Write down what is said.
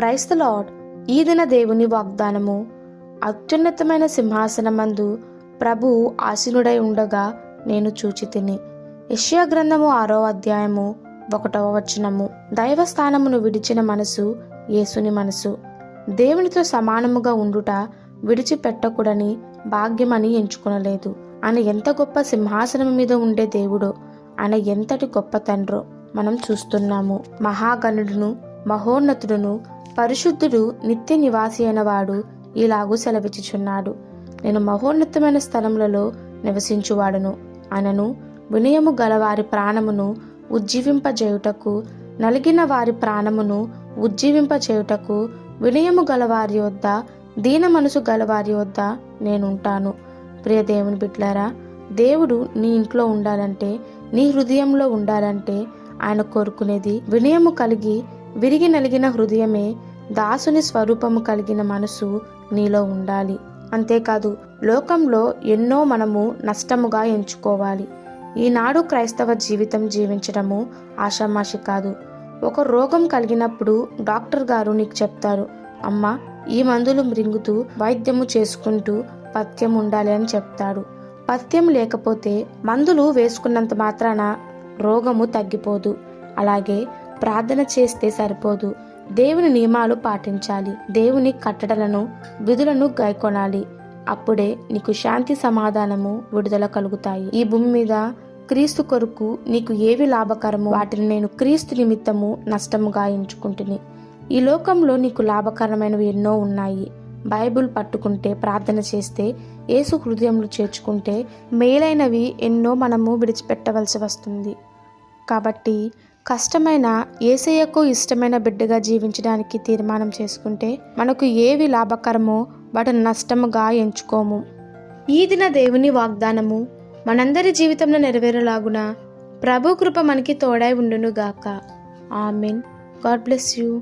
Price the lord ఈ దిన దేవుని వాగ్దానము. అత్యున్నతమైన సింహాసనమందు ప్రభు ఆసీనుడై ఉండగా నేను చూచి తిని యష్యా గ్రంథము ఆరో అధ్యాయము ఒకటవ వచనము. దైవస్థానమును విడిచిన మనసు యేసుని మనసు. దేవునితో సమానముగా ఉండుట విడిచిపెట్టకూడని భాగ్యమని ఎంచుకునలేదు. ఆయన ఎంత గొప్ప సింహాసనం మీద ఉండే దేవుడో ఆయన ఎంతటి గొప్ప తండ్రో మనం చూస్తున్నాము. మహాగణుడును మహోన్నతుడును పరిశుద్ధుడు నిత్య నివాసి అయిన వాడు ఇలాగూ సెలవిచ్చుచున్నాడు. నేను మహోన్నతమైన స్థలములలో నివసించువాడును. అనను వినయము గల వారి ప్రాణమును ఉజ్జీవింపజేయుటకు నలిగిన వారి ప్రాణమును ఉజ్జీవింపచేయుటకు వినయము గలవారి వద్ద దీన మనసు గలవారి వద్ద నేనుంటాను. ప్రియ దేవుని బిడ్లారా దేవుడు నీ ఇంట్లో ఉండాలంటే నీ హృదయంలో ఉండాలంటే ఆయన కోరుకునేది వినయము కలిగి విరిగి నలిగిన హృదయమే దాసుని స్వరూపము కలిగిన మనసు నీలో ఉండాలి. అంతేకాదు లోకంలో ఎన్నో మనము నష్టముగా ఎంచుకోవాలి. ఈనాడు క్రైస్తవ జీవితం జీవించడము ఆషామాషి కాదు. ఒక రోగం కలిగినప్పుడు డాక్టర్ గారు నీకు చెప్తారు అమ్మ ఈ మందులు మృంగుతూ వైద్యము చేసుకుంటూ పథ్యం ఉండాలి అని చెప్తాడు పథ్యం లేకపోతే మందులు వేసుకున్నంత మాత్రాన రోగము తగ్గిపోదు. అలాగే ప్రార్థన చేస్తే సరిపోదు. దేవుని నియమాలు పాటించాలి. దేవుని కట్టడలను విధులను గైకొనాలి. అప్పుడే నీకు శాంతి సమాధానము విడుదల కలుగుతాయి. ఈ భూమి మీద క్రీస్తు కొరకు నీకు ఏవి లాభకరమో వాటిని నేను క్రీస్తు నిమిత్తము నష్టముగా ఎంచుకుంటుని. ఈ లోకంలో నీకు లాభకరమైనవి ఎన్నో ఉన్నాయి. బైబిల్ పట్టుకుంటే ప్రార్థన చేస్తే ఏసు హృదయంలో చేర్చుకుంటే మేలైనవి ఎన్నో మనము విడిచిపెట్టవలసి వస్తుంది. కాబట్టి కష్టమైన ఏసయ్యకు ఇష్టమైన బిడ్డగా జీవించడానికి తీర్మానం చేసుకుంటే మనకు ఏవి లాభకరమో వాటిని నష్టముగా ఎంచుకోము. ఈ దిన దేవుని వాగ్దానము మనందరి జీవితంలో నెరవేరేలాగున ప్రభు కృప మనకి తోడై ఉండునుగాక. ఆమెన్. God bless you.